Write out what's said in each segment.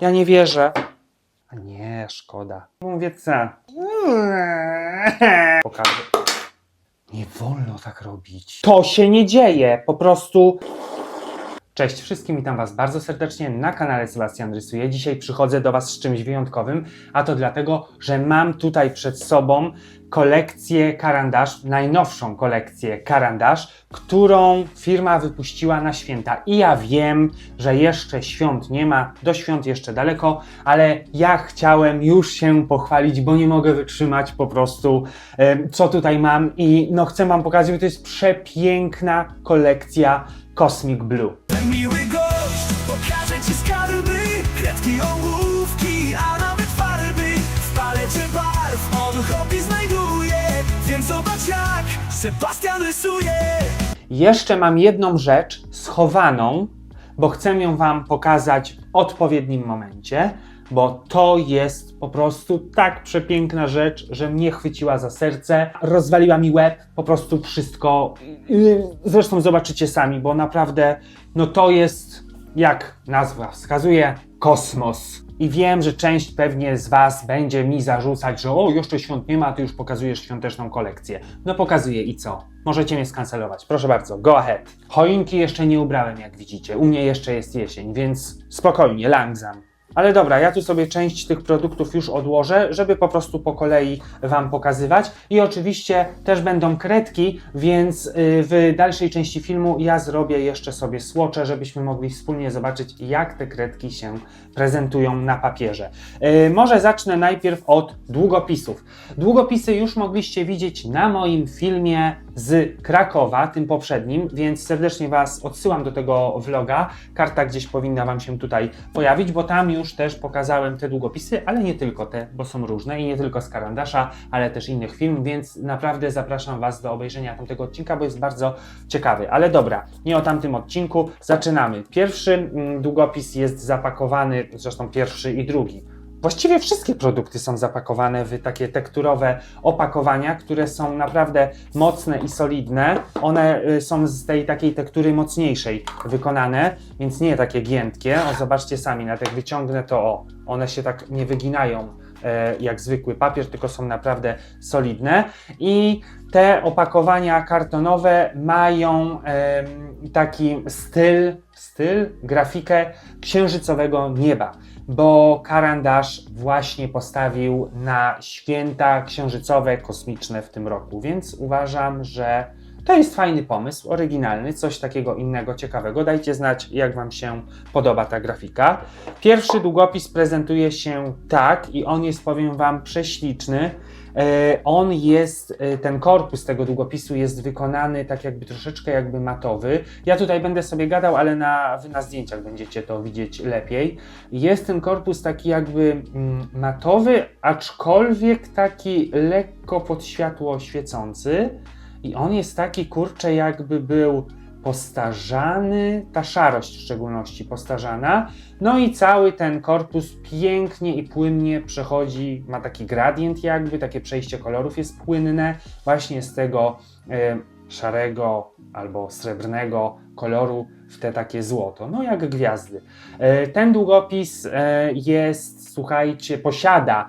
Ja nie wierzę. A nie, szkoda. Mówię co? Pokażę. Nie wolno tak robić. To się nie dzieje. Po prostu Cześć wszystkim, witam Was bardzo serdecznie na kanale Sebastian Rysuje. Dzisiaj przychodzę do Was z czymś wyjątkowym, a to dlatego, że mam tutaj przed sobą kolekcję karandasz, najnowszą kolekcję karandasz, którą firma wypuściła na święta. I ja wiem, że jeszcze świąt nie ma, do świąt jeszcze daleko, ale ja chciałem już się pochwalić, bo nie mogę wytrzymać po prostu, co tutaj mam i no chcę Wam pokazać, że to jest przepiękna kolekcja Cosmic Blue. Więc zobacz jak Sebastian rysuje Jeszcze mam jedną rzecz schowaną, bo chcę ją Wam pokazać w odpowiednim momencie, bo to jest po prostu tak przepiękna rzecz, że mnie chwyciła za serce, rozwaliła mi łeb, po prostu wszystko. Zresztą zobaczycie sami, bo naprawdę, no to jest, jak nazwa wskazuje, kosmos. I wiem, że część pewnie z Was będzie mi zarzucać, że o, jeszcze świąt nie ma, ty już pokazujesz świąteczną kolekcję. No pokazuję i co? Możecie mnie skancelować. Proszę bardzo, go ahead. Choinki jeszcze nie ubrałem, jak widzicie. U mnie jeszcze jest jesień, więc spokojnie, langsam. Ale dobra, ja tu sobie część tych produktów już odłożę, żeby po prostu po kolei Wam pokazywać. I oczywiście też będą kredki, więc y, w dalszej części filmu ja zrobię jeszcze sobie słocze, żebyśmy mogli wspólnie zobaczyć, jak te kredki się prezentują na papierze. Y, Może zacznę najpierw od długopisów. Długopisy już mogliście widzieć na moim filmie z Krakowa, tym poprzednim, więc serdecznie Was odsyłam do tego vloga. Karta gdzieś powinna Wam się tutaj pojawić, bo tam już też pokazałem te długopisy, ale nie tylko te, bo są różne i nie tylko z Karandasza, ale też innych film, więc naprawdę zapraszam Was do obejrzenia tamtego odcinka, bo jest bardzo ciekawy. Ale dobra, nie o tamtym odcinku, zaczynamy. Pierwszy mm, długopis jest zapakowany, zresztą pierwszy i drugi. Właściwie wszystkie produkty są zapakowane w takie tekturowe opakowania, które są naprawdę mocne i solidne. One y, są z tej takiej tektury mocniejszej wykonane, więc nie takie giętkie. O, zobaczcie sami, nawet jak wyciągnę to o, one się tak nie wyginają e, jak zwykły papier, tylko są naprawdę solidne. I te opakowania kartonowe mają taki styl, styl, grafikę księżycowego nieba bo Karandasz właśnie postawił na święta księżycowe, kosmiczne w tym roku, więc uważam, że to jest fajny pomysł, oryginalny, coś takiego innego, ciekawego. Dajcie znać, jak Wam się podoba ta grafika. Pierwszy długopis prezentuje się tak i on jest, powiem Wam, prześliczny. E, On jest, e, ten korpus tego długopisu jest wykonany tak jakby troszeczkę jakby matowy. Ja tutaj będę sobie gadał, ale na, wy na zdjęciach będziecie to widzieć lepiej. Jest ten korpus taki jakby mm, matowy, aczkolwiek taki lekko pod światło świecący. I on jest taki, kurczę, jakby był postarzany, ta szarość w szczególności postarzana. No i cały ten korpus pięknie i płynnie przechodzi, ma taki gradient jakby, takie przejście kolorów jest płynne właśnie z tego e, szarego albo srebrnego koloru w te takie złoto, no jak gwiazdy. E, ten długopis e, jest, słuchajcie, posiada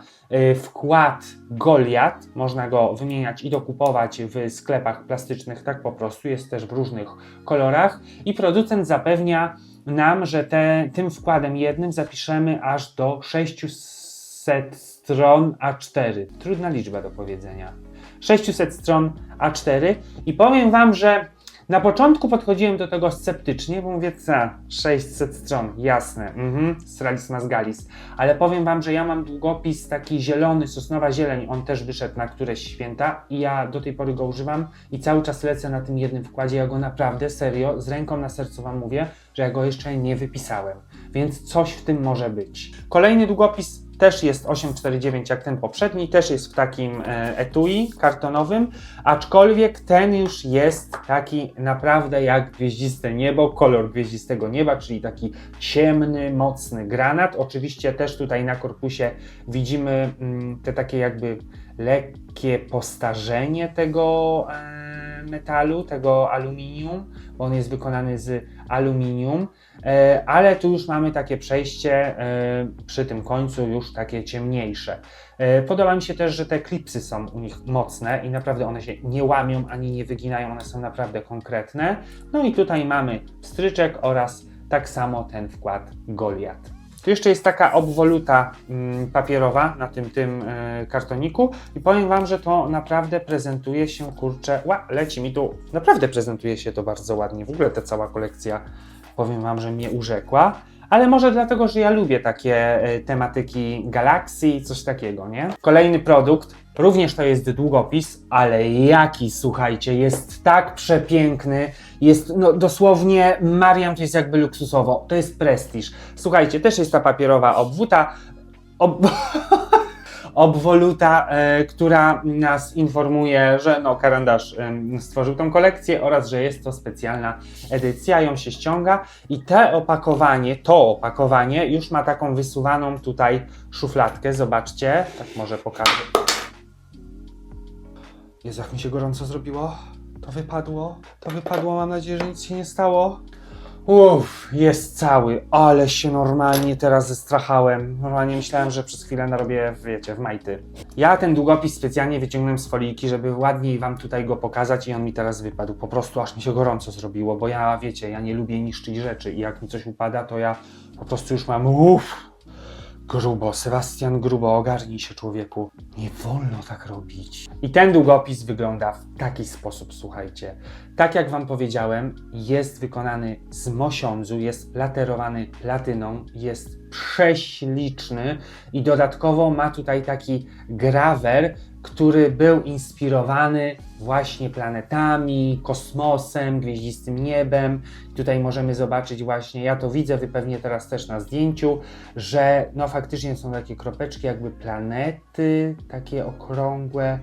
wkład Goliat, można go wymieniać i dokupować w sklepach plastycznych tak po prostu, jest też w różnych kolorach i producent zapewnia nam, że te, tym wkładem jednym zapiszemy aż do 600 stron A4. Trudna liczba do powiedzenia. 600 stron A4 i powiem Wam, że na początku podchodziłem do tego sceptycznie, bo mówię, co, 600 stron, jasne, mhm, stralis mazgalis, ale powiem Wam, że ja mam długopis taki zielony, sosnowa zieleń, on też wyszedł na któreś święta i ja do tej pory go używam i cały czas lecę na tym jednym wkładzie, ja go naprawdę, serio, z ręką na sercu Wam mówię, że ja go jeszcze nie wypisałem, więc coś w tym może być. Kolejny długopis też jest 849 jak ten poprzedni, też jest w takim e, etui kartonowym, aczkolwiek ten już jest taki naprawdę jak gwieździste niebo, kolor gwieździstego nieba, czyli taki ciemny, mocny granat. Oczywiście też tutaj na korpusie widzimy mm, te takie jakby lekkie postarzenie tego, e, metalu, tego aluminium, bo on jest wykonany z aluminium, ale tu już mamy takie przejście e, przy tym końcu już takie ciemniejsze. E, Podoba mi się też, że te klipsy są u nich mocne i naprawdę one się nie łamią ani nie wyginają, one są naprawdę konkretne. No i tutaj mamy stryczek oraz tak samo ten wkład Goliat. Tu jeszcze jest taka obwoluta mm, papierowa na tym, tym e, kartoniku i powiem Wam, że to naprawdę prezentuje się, kurczę, ła, leci mi tu, naprawdę prezentuje się to bardzo ładnie. W ogóle ta cała kolekcja, powiem Wam, że mnie urzekła. Ale może dlatego, że ja lubię takie e, tematyki galaksji, coś takiego, nie? Kolejny produkt, również to jest długopis, ale jaki, słuchajcie, jest tak przepiękny, jest no, dosłownie, Mariam to jest jakby luksusowo, to jest prestiż. Słuchajcie, też jest ta papierowa obwuta, ob... obwoluta, e, która nas informuje, że no, kalendarz stworzył tą kolekcję oraz, że jest to specjalna edycja, ją się ściąga i te opakowanie, to opakowanie już ma taką wysuwaną tutaj szufladkę, zobaczcie, tak może pokażę. Jezu, jak mi się gorąco zrobiło. To wypadło, to wypadło, mam nadzieję, że nic się nie stało. Uff, jest cały, ale się normalnie teraz zestrachałem. Normalnie myślałem, że przez chwilę narobię, wiecie, w majty. Ja ten długopis specjalnie wyciągnąłem z folijki, żeby ładniej wam tutaj go pokazać i on mi teraz wypadł. Po prostu aż mi się gorąco zrobiło, bo ja, wiecie, ja nie lubię niszczyć rzeczy i jak mi coś upada, to ja po prostu już mam uff. Grubo, Sebastian Grubo, ogarnij się człowieku. Nie wolno tak robić. I ten długopis wygląda w taki sposób, słuchajcie. Tak jak Wam powiedziałem, jest wykonany z mosiądzu, jest platerowany platyną, jest prześliczny i dodatkowo ma tutaj taki grawer, który był inspirowany właśnie planetami, kosmosem, gwieździstym niebem. Tutaj możemy zobaczyć właśnie, ja to widzę, wy pewnie teraz też na zdjęciu, że no faktycznie są takie kropeczki jakby planety, takie okrągłe.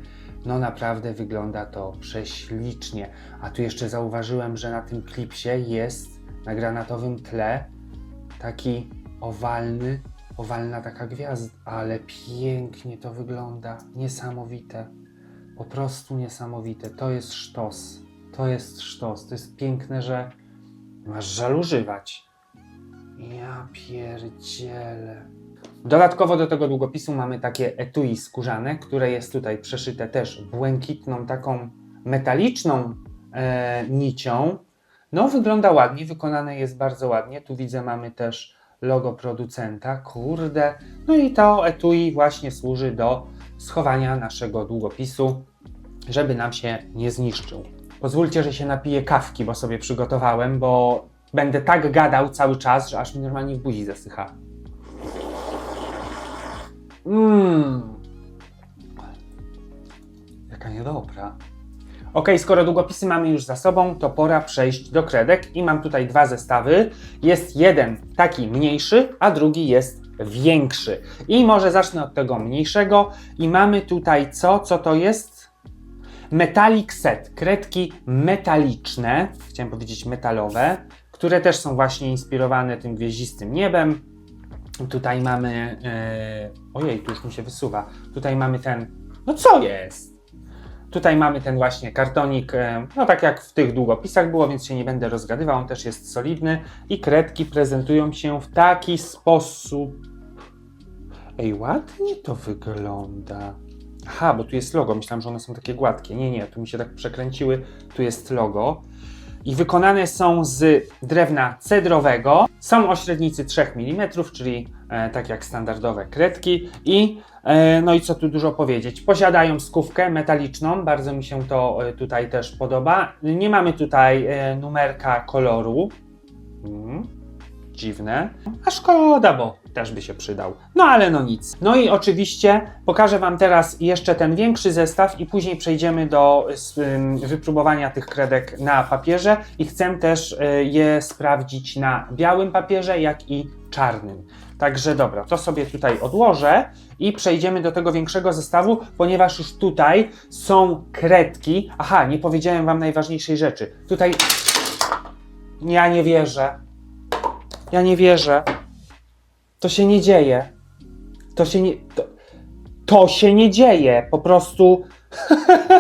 No naprawdę wygląda to prześlicznie. A tu jeszcze zauważyłem, że na tym klipsie jest na granatowym tle taki owalny, owalna taka gwiazda, ale pięknie to wygląda. Niesamowite. Po prostu niesamowite. To jest sztos. To jest sztos. To jest piękne, że masz żal używać. Ja pierdzielę. Dodatkowo do tego długopisu mamy takie etui skórzane, które jest tutaj przeszyte też błękitną, taką metaliczną e, nicią. No, wygląda ładnie, wykonane jest bardzo ładnie. Tu widzę, mamy też logo producenta. Kurde. No i to etui właśnie służy do schowania naszego długopisu, żeby nam się nie zniszczył. Pozwólcie, że się napiję kawki, bo sobie przygotowałem, bo będę tak gadał cały czas, że aż mi normalnie w buzi zasycha. Mmm. Jaka niedobra. Ok, skoro długopisy mamy już za sobą, to pora przejść do kredek i mam tutaj dwa zestawy. Jest jeden taki mniejszy, a drugi jest większy. I może zacznę od tego mniejszego i mamy tutaj co? Co to jest? Metallic set, kredki metaliczne, chciałem powiedzieć metalowe, które też są właśnie inspirowane tym gwieździstym niebem. Tutaj mamy, e, ojej, tu już mi się wysuwa, tutaj mamy ten, no co jest? Tutaj mamy ten właśnie kartonik, e, no tak jak w tych długopisach było, więc się nie będę rozgadywał, on też jest solidny i kredki prezentują się w taki sposób. Ej, ładnie to wygląda. Aha, bo tu jest logo, myślałem, że one są takie gładkie. Nie, nie, tu mi się tak przekręciły, tu jest logo. I wykonane są z drewna cedrowego. Są o średnicy 3 mm, czyli e, tak jak standardowe kredki. I no i co tu dużo powiedzieć. Posiadają skówkę metaliczną, bardzo mi się to e, tutaj też podoba. Nie mamy tutaj e, numerka koloru. Mm, dziwne. A szkoda, bo też by się przydał. No ale no nic. No i oczywiście pokażę Wam teraz jeszcze ten większy zestaw i później przejdziemy do wypróbowania tych kredek na papierze i chcę też y, je sprawdzić na białym papierze, jak i czarnym. Także dobra, to sobie tutaj odłożę i przejdziemy do tego większego zestawu, ponieważ już tutaj są kredki. Aha, nie powiedziałem Wam najważniejszej rzeczy. Tutaj ja nie wierzę. Ja nie wierzę. To się nie dzieje. To się nie. To, to się nie dzieje. Po prostu.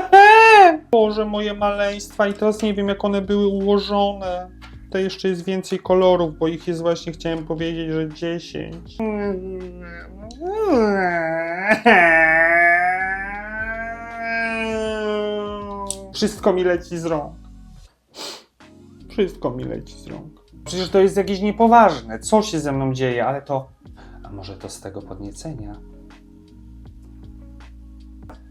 Boże, moje maleństwa i teraz nie wiem, jak one były ułożone. Tutaj jeszcze jest więcej kolorów, bo ich jest właśnie, chciałem powiedzieć, że 10. Wszystko mi leci z rąk. Wszystko mi leci z rąk. Przecież to jest jakieś niepoważne. Co się ze mną dzieje, ale to. A może to z tego podniecenia?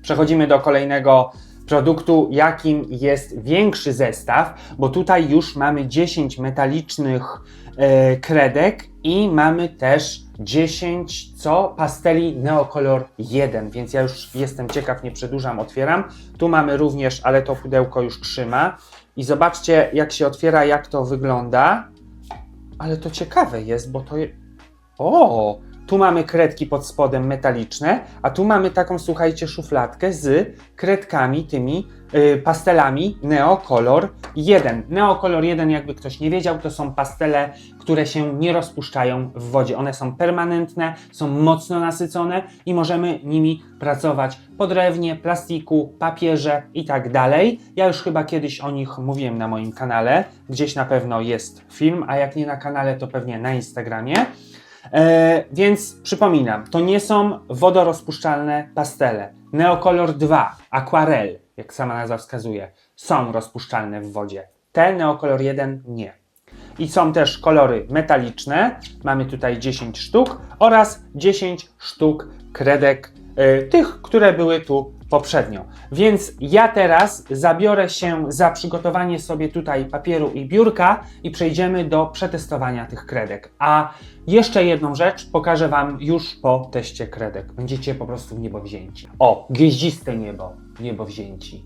Przechodzimy do kolejnego produktu, jakim jest większy zestaw, bo tutaj już mamy 10 metalicznych e, kredek i mamy też 10 co? Pasteli Neocolor 1, więc ja już jestem ciekaw, nie przedłużam, otwieram. Tu mamy również, ale to pudełko już trzyma. I zobaczcie, jak się otwiera, jak to wygląda. Ale to ciekawe jest, bo to jest. O! Tu mamy kredki pod spodem metaliczne, a tu mamy taką, słuchajcie, szufladkę z kredkami, tymi y, pastelami Neocolor 1. Neocolor 1, jakby ktoś nie wiedział, to są pastele, które się nie rozpuszczają w wodzie. One są permanentne, są mocno nasycone i możemy nimi pracować po drewnie, plastiku, papierze i tak dalej. Ja już chyba kiedyś o nich mówiłem na moim kanale. Gdzieś na pewno jest film, a jak nie na kanale, to pewnie na Instagramie. E, więc przypominam, to nie są wodorozpuszczalne pastele. Neocolor 2, Aquarel, jak sama nazwa wskazuje, są rozpuszczalne w wodzie. Te Neocolor 1 nie. I są też kolory metaliczne. Mamy tutaj 10 sztuk oraz 10 sztuk kredek e, tych, które były tu poprzednio. Więc ja teraz zabiorę się za przygotowanie sobie tutaj papieru i biurka i przejdziemy do przetestowania tych kredek. A jeszcze jedną rzecz pokażę Wam już po teście kredek. Będziecie po prostu w niebo wzięci. O, gwieździste niebo, niebo wzięci.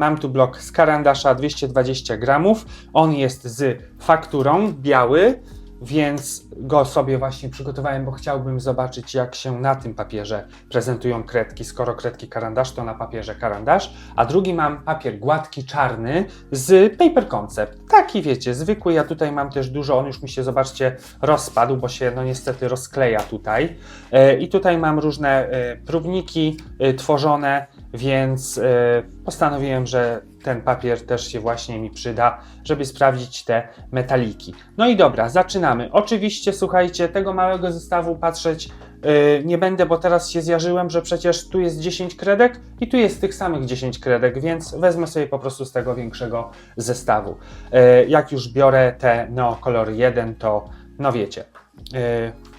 Mam tu blok z karandasza 220 gramów. On jest z fakturą, biały, więc go sobie właśnie przygotowałem, bo chciałbym zobaczyć, jak się na tym papierze prezentują kredki. Skoro kredki karandasz, to na papierze karandasz. A drugi mam papier gładki, czarny z Paper Concept. Taki wiecie, zwykły. Ja tutaj mam też dużo, on już mi się, zobaczcie, rozpadł, bo się no niestety rozkleja tutaj. E, I tutaj mam różne e, próbniki e, tworzone, więc e, postanowiłem, że ten papier też się właśnie mi przyda, żeby sprawdzić te metaliki. No i dobra, zaczynamy. Oczywiście, słuchajcie, tego małego zestawu patrzeć yy, nie będę, bo teraz się zjarzyłem, że przecież tu jest 10 kredek i tu jest tych samych 10 kredek, więc wezmę sobie po prostu z tego większego zestawu. Yy, jak już biorę te Neocolor 1, to no wiecie,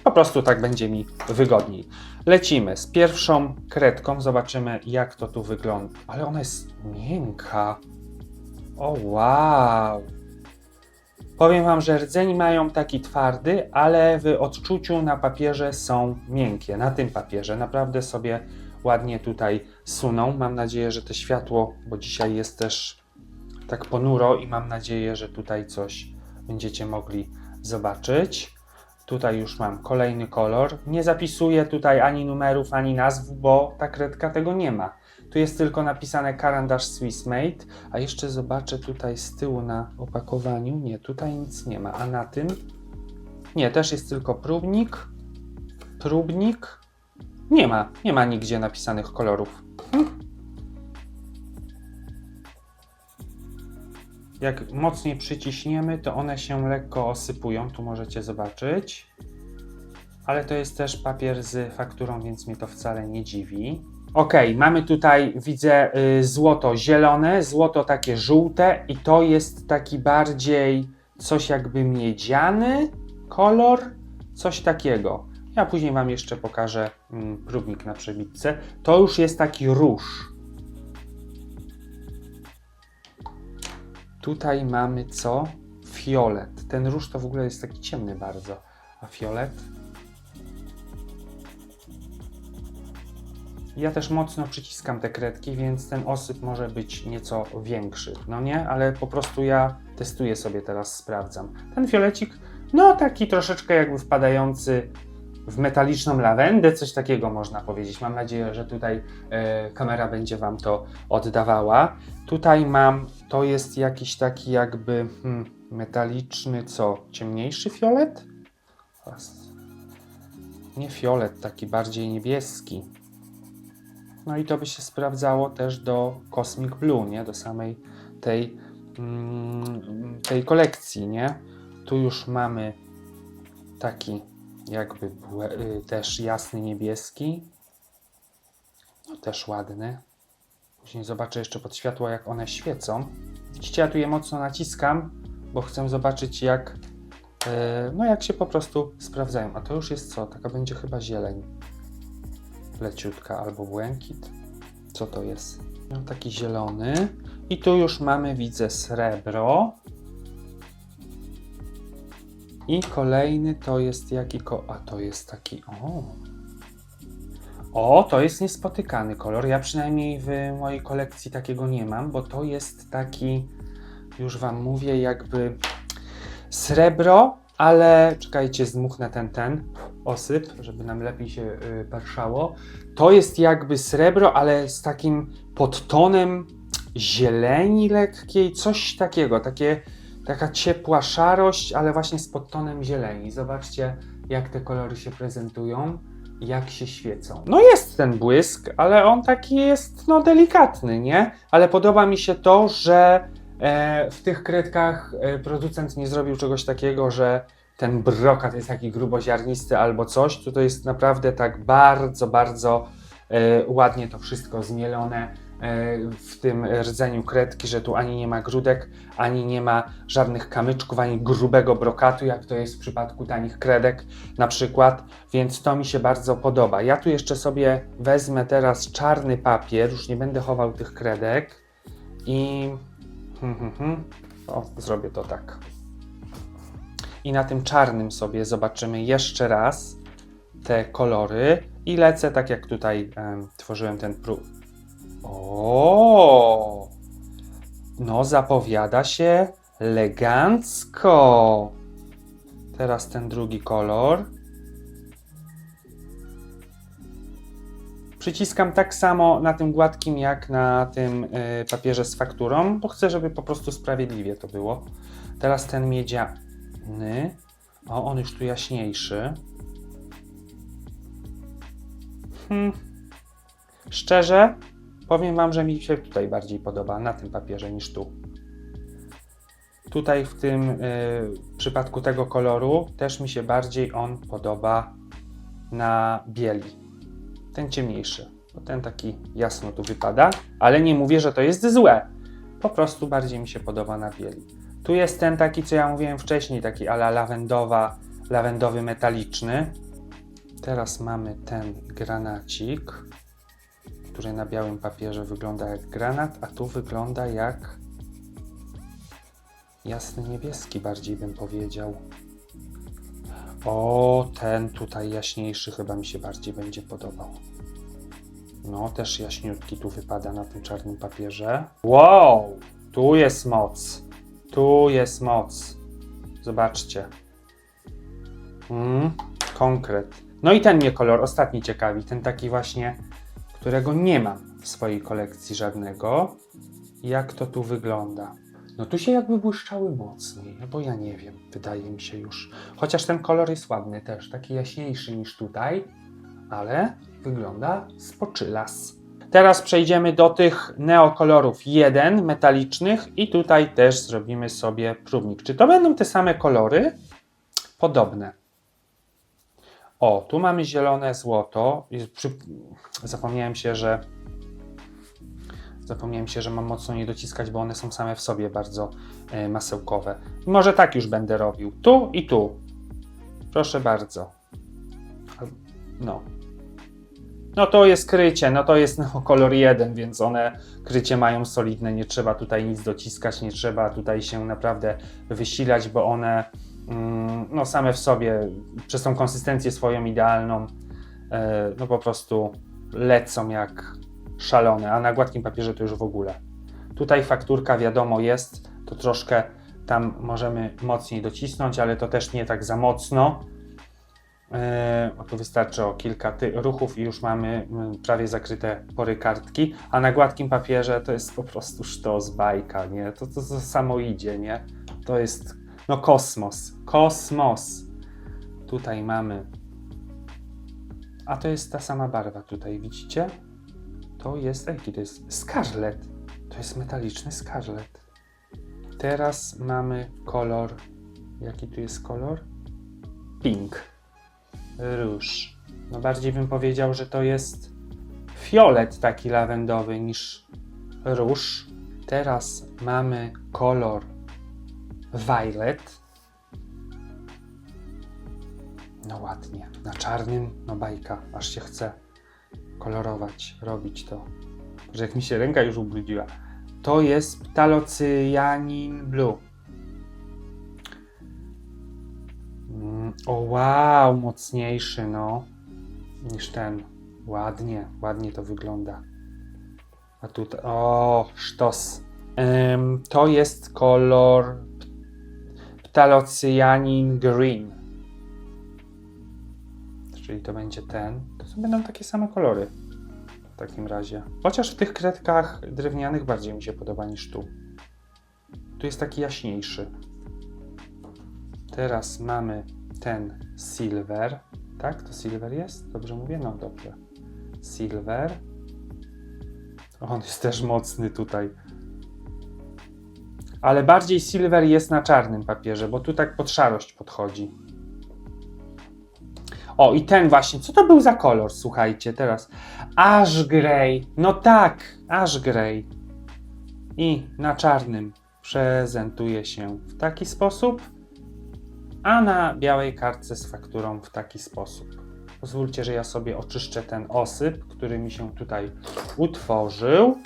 po prostu tak będzie mi wygodniej. Lecimy z pierwszą kredką, zobaczymy jak to tu wygląda. Ale ona jest miękka. O wow! Powiem Wam, że rdzeni mają taki twardy, ale w odczuciu na papierze są miękkie. Na tym papierze naprawdę sobie ładnie tutaj suną. Mam nadzieję, że to światło, bo dzisiaj jest też tak ponuro i mam nadzieję, że tutaj coś będziecie mogli zobaczyć. Tutaj już mam kolejny kolor. Nie zapisuję tutaj ani numerów, ani nazw, bo ta kredka tego nie ma. Tu jest tylko napisane Carandash Swiss Made, a jeszcze zobaczę tutaj z tyłu na opakowaniu. Nie, tutaj nic nie ma. A na tym? Nie, też jest tylko próbnik. Próbnik. Nie ma, nie ma nigdzie napisanych kolorów. Hm. Jak mocniej przyciśniemy, to one się lekko osypują. Tu możecie zobaczyć. Ale to jest też papier z fakturą, więc mnie to wcale nie dziwi. Ok, mamy tutaj, widzę, y, złoto zielone, złoto takie żółte i to jest taki bardziej coś jakby miedziany kolor, coś takiego. Ja później Wam jeszcze pokażę mm, próbnik na przebitce. To już jest taki róż. Tutaj mamy co? Fiolet. Ten róż to w ogóle jest taki ciemny bardzo. A fiolet? Ja też mocno przyciskam te kredki, więc ten osyp może być nieco większy. No nie, ale po prostu ja testuję sobie teraz, sprawdzam. Ten fiolecik, no taki troszeczkę jakby wpadający w metaliczną lawendę, coś takiego można powiedzieć. Mam nadzieję, że tutaj e, kamera będzie Wam to oddawała. Tutaj mam, to jest jakiś taki jakby hmm, metaliczny, co? Ciemniejszy fiolet? Nie fiolet, taki bardziej niebieski. No i to by się sprawdzało też do Cosmic Blue, nie? Do samej tej, mm, tej kolekcji, nie? Tu już mamy taki jakby y, też jasny niebieski. No też ładny. Później zobaczę jeszcze pod światło, jak one świecą. Widzicie, ja tu je mocno naciskam, bo chcę zobaczyć, jak, e, no jak się po prostu sprawdzają. A to już jest co? Taka będzie chyba zieleń. Leciutka albo błękit. Co to jest? No, taki zielony. I tu już mamy, widzę, srebro. I kolejny to jest jaki ko... A to jest taki... O! O, to jest niespotykany kolor. Ja przynajmniej w mojej kolekcji takiego nie mam, bo to jest taki, już Wam mówię, jakby srebro, ale czekajcie, zmuchnę ten, ten osyp, żeby nam lepiej się y, patrzało. To jest jakby srebro, ale z takim podtonem zieleni lekkiej, coś takiego, takie, taka ciepła szarość, ale właśnie z podtonem zieleni. Zobaczcie, jak te kolory się prezentują jak się świecą. No jest ten błysk, ale on taki jest no delikatny, nie? Ale podoba mi się to, że e, w tych kredkach e, producent nie zrobił czegoś takiego, że ten brokat jest taki gruboziarnisty albo coś. Tu to jest naprawdę tak bardzo, bardzo e, ładnie to wszystko zmielone w tym rdzeniu kredki, że tu ani nie ma grudek, ani nie ma żadnych kamyczków, ani grubego brokatu, jak to jest w przypadku tanich kredek na przykład, więc to mi się bardzo podoba. Ja tu jeszcze sobie wezmę teraz czarny papier, już nie będę chował tych kredek i hmm, hmm, hmm. O, zrobię to tak. I na tym czarnym sobie zobaczymy jeszcze raz te kolory i lecę tak jak tutaj em, tworzyłem ten prób. O! No, zapowiada się elegancko. Teraz ten drugi kolor. Przyciskam tak samo na tym gładkim, jak na tym y, papierze z fakturą, bo chcę, żeby po prostu sprawiedliwie to było. Teraz ten miedziany. O, on już tu jaśniejszy. Hmm. Szczerze, powiem Wam, że mi się tutaj bardziej podoba na tym papierze niż tu. Tutaj w tym y, przypadku tego koloru też mi się bardziej on podoba na bieli. Ten ciemniejszy, bo ten taki jasno tu wypada, ale nie mówię, że to jest złe. Po prostu bardziej mi się podoba na bieli. Tu jest ten taki, co ja mówiłem wcześniej, taki ala lawendowa, lawendowy metaliczny. Teraz mamy ten granacik, który na białym papierze wygląda jak granat, a tu wygląda jak jasny niebieski, bardziej bym powiedział. O, ten tutaj jaśniejszy chyba mi się bardziej będzie podobał. No, też jaśniutki tu wypada na tym czarnym papierze. Wow, tu jest moc. Tu jest moc. Zobaczcie. Mm, konkret. No i ten mnie kolor ostatni ciekawi. Ten taki właśnie, którego nie mam w swojej kolekcji żadnego. Jak to tu wygląda? No tu się jakby błyszczały mocniej, no bo ja nie wiem, wydaje mi się już. Chociaż ten kolor jest ładny też, taki jaśniejszy niż tutaj, ale wygląda spoczylas. Teraz przejdziemy do tych neokolorów 1 metalicznych i tutaj też zrobimy sobie próbnik. Czy to będą te same kolory? Podobne. O, tu mamy zielone złoto. Zapomniałem się, że Zapomniałem się, że mam mocno nie dociskać, bo one są same w sobie bardzo e, masełkowe. Może tak już będę robił. Tu i tu. Proszę bardzo. No. No to jest krycie, no to jest no, kolor 1, więc one krycie mają solidne, nie trzeba tutaj nic dociskać, nie trzeba tutaj się naprawdę wysilać, bo one no same w sobie przez tą konsystencję swoją idealną e, no po prostu lecą jak szalone, a na gładkim papierze to już w ogóle. Tutaj fakturka wiadomo jest, to troszkę tam możemy mocniej docisnąć, ale to też nie tak za mocno. Yy, tu wystarczy o kilka ruchów i już mamy mm, prawie zakryte pory kartki, a na gładkim papierze to jest po prostu sztos, bajka, nie? To, to, to samo idzie, nie? To jest, no kosmos, kosmos. Tutaj mamy, a to jest ta sama barwa tutaj, widzicie? To jest, jaki to jest? Scarlet. To jest metaliczny Scarlet. Teraz mamy kolor, jaki tu jest kolor? Pink. Róż. No bardziej bym powiedział, że to jest fiolet taki lawendowy niż róż. Teraz mamy kolor violet. No ładnie. Na czarnym, no bajka. Aż się chce kolorować, robić to. Że jak mi się ręka już ubrudziła. To jest ptalocyjanin blue. Mm, O wow, mocniejszy no. Niż ten. Ładnie, ładnie to wygląda. A tutaj, o, sztos. To jest kolor ptalocyjanin green. Czyli to będzie ten. To są będą takie same kolory. W takim razie. Chociaż w tych kredkach drewnianych bardziej mi się podoba niż tu. Tu jest taki jaśniejszy. Teraz mamy ten silver. Tak? To silver jest? Dobrze mówię? No dobrze. Silver. On jest też mocny tutaj. Ale bardziej silver jest na czarnym papierze, bo tu tak pod szarość podchodzi. O, i ten właśnie. Co to był za kolor? Słuchajcie, teraz. Ash Grey. No tak, Ash Grey. I na czarnym prezentuje się w taki sposób, a na białej kartce z fakturą w taki sposób. Pozwólcie, że ja sobie oczyszczę ten osyp, który mi się tutaj utworzył.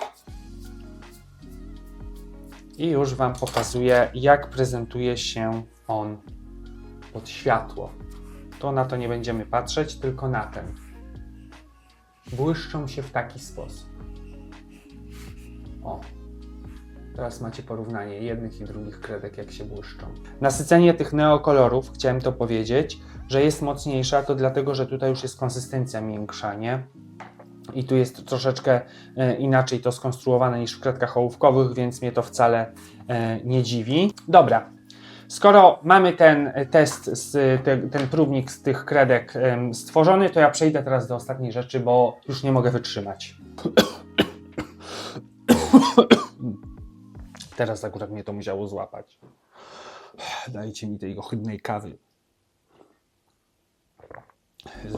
I już Wam pokazuję, jak prezentuje się on pod światło. To na to nie będziemy patrzeć, tylko na ten. Błyszczą się w taki sposób. O. Teraz macie porównanie jednych i drugich kredek, jak się błyszczą. Nasycenie tych neokolorów, chciałem to powiedzieć, że jest mocniejsza, to dlatego, że tutaj już jest konsystencja miększa, nie? I tu jest troszeczkę e, inaczej to skonstruowane niż w kredkach ołówkowych, więc mnie to wcale e, nie dziwi. Dobra, Skoro mamy ten test, z, te, ten próbnik z tych kredek stworzony, to ja przejdę teraz do ostatniej rzeczy, bo już nie mogę wytrzymać. Teraz akurat mnie to musiało złapać. Dajcie mi tej ohydnej kawy.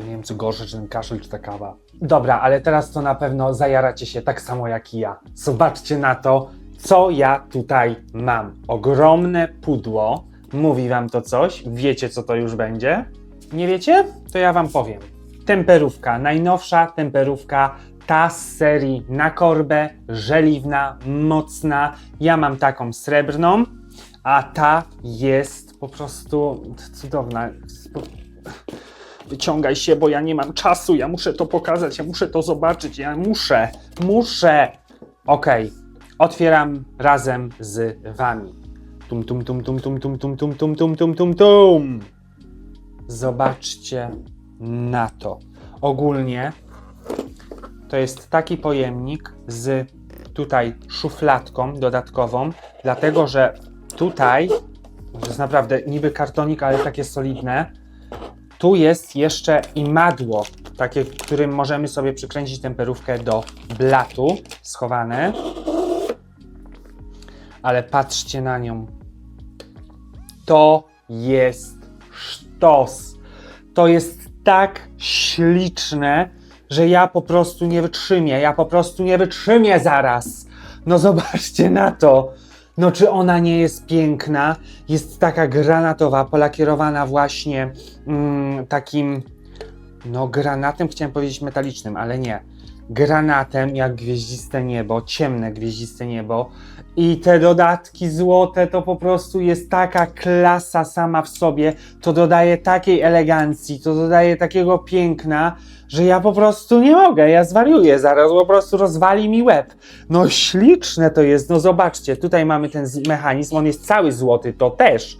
Nie wiem, co gorsze, czy ten kaszel, czy ta kawa. Dobra, ale teraz to na pewno zajaracie się tak samo jak i ja. Zobaczcie na to, co ja tutaj mam. Ogromne pudło. Mówi wam to coś? Wiecie, co to już będzie? Nie wiecie? To ja wam powiem. Temperówka, najnowsza temperówka, ta z serii na korbę, żeliwna, mocna. Ja mam taką srebrną, a ta jest po prostu cudowna. Wyciągaj się, bo ja nie mam czasu, ja muszę to pokazać, ja muszę to zobaczyć, ja muszę, muszę. Okej, otwieram razem z wami. Tum tum tum tum tum tum tum tum tum tum tum tum tum. Zobaczcie na to. Ogólnie to jest taki pojemnik z tutaj szufladką dodatkową, dlatego że tutaj to jest naprawdę niby kartonik, ale takie solidne. Tu jest jeszcze imadło, takie, którym możemy sobie przykręcić temperówkę do blatu, schowane. Ale patrzcie na nią. To jest sztos. To jest tak śliczne, że ja po prostu nie wytrzymię. Ja po prostu nie wytrzymię zaraz. No zobaczcie na to. No czy ona nie jest piękna? Jest taka granatowa, polakierowana właśnie mm, takim, no granatem, chciałem powiedzieć metalicznym, ale nie. Granatem jak gwieździste niebo, ciemne gwieździste niebo. I te dodatki złote to po prostu jest taka klasa sama w sobie. To dodaje takiej elegancji, to dodaje takiego piękna, że ja po prostu nie mogę. Ja zwariuję zaraz, po prostu rozwali mi łeb. No śliczne to jest, no zobaczcie, tutaj mamy ten mechanizm, on jest cały złoty, to też.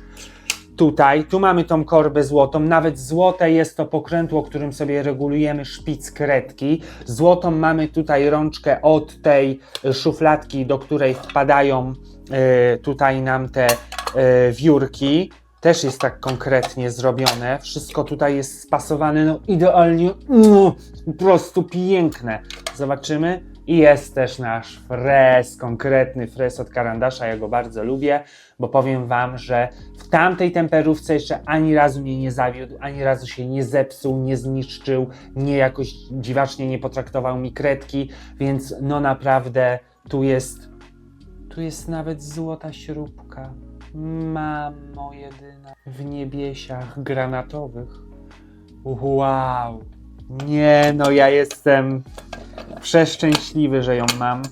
Tutaj, tu mamy tą korbę złotą, nawet złote jest to pokrętło, którym sobie regulujemy szpic kredki. Złotą mamy tutaj rączkę od tej szufladki, do której wpadają e, tutaj nam te e, wiórki. Też jest tak konkretnie zrobione. Wszystko tutaj jest spasowane no idealnie. No, po prostu piękne. Zobaczymy. I jest też nasz frez, konkretny frez od karandasza. Ja go bardzo lubię, bo powiem Wam, że w tamtej temperówce jeszcze ani razu mnie nie zawiódł, ani razu się nie zepsuł, nie zniszczył, nie jakoś dziwacznie nie potraktował mi kredki, więc no naprawdę tu jest, tu jest nawet złota śrubka. Mamo jedyna w niebiesiach granatowych. Wow! Nie, no ja jestem przeszczęśliwy, że ją mam.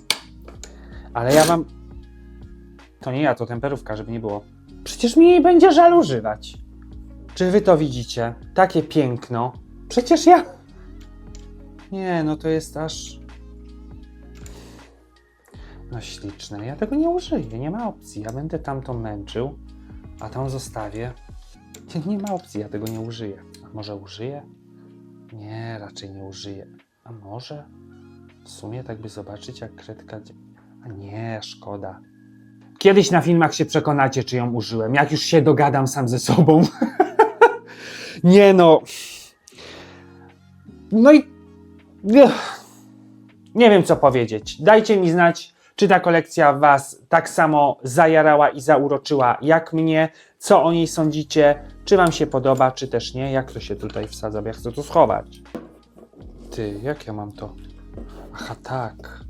Ale ja mam. To nie ja, to temperówka, żeby nie było. Przecież mi jej będzie żal używać. Czy wy to widzicie? Takie piękno. Przecież ja. Nie, no to jest aż. No śliczne. Ja tego nie użyję, nie ma opcji. Ja będę tamtą męczył, a tą zostawię. Nie ma opcji, ja tego nie użyję. A może użyję? Nie, raczej nie użyję. A może? W sumie tak by zobaczyć, jak kredka. A nie, szkoda. Kiedyś na filmach się przekonacie, czy ją użyłem. Jak już się dogadam sam ze sobą. nie no. No i. Nie wiem, co powiedzieć. Dajcie mi znać, czy ta kolekcja Was tak samo zajarała i zauroczyła jak mnie. Co o niej sądzicie? Czy Wam się podoba, czy też nie? Jak to się tutaj wsadza? Bo ja chcę to schować. Ty, jak ja mam to? Aha, tak.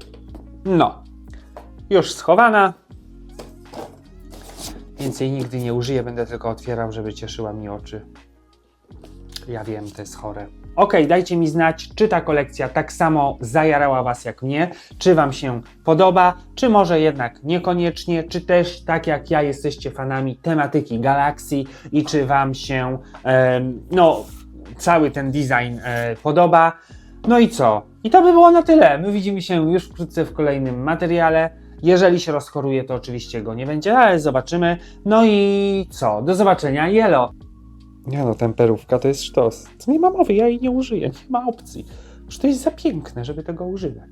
No. Już schowana. Więcej nigdy nie użyję, będę tylko otwierał, żeby cieszyła mi oczy. Ja wiem, to jest chore. Ok, dajcie mi znać, czy ta kolekcja tak samo zajarała Was jak mnie, czy Wam się podoba, czy może jednak niekoniecznie, czy też tak jak ja jesteście fanami tematyki galakcji i czy Wam się no, cały ten design e, podoba. No i co? I to by było na tyle. My widzimy się już wkrótce w kolejnym materiale. Jeżeli się rozchoruje, to oczywiście go nie będzie, ale zobaczymy. No i co? Do zobaczenia, Jelo! Nie no, temperówka to jest sztos. To nie ma mowy, ja jej nie użyję, nie ma opcji. Już to jest za piękne, żeby tego używać.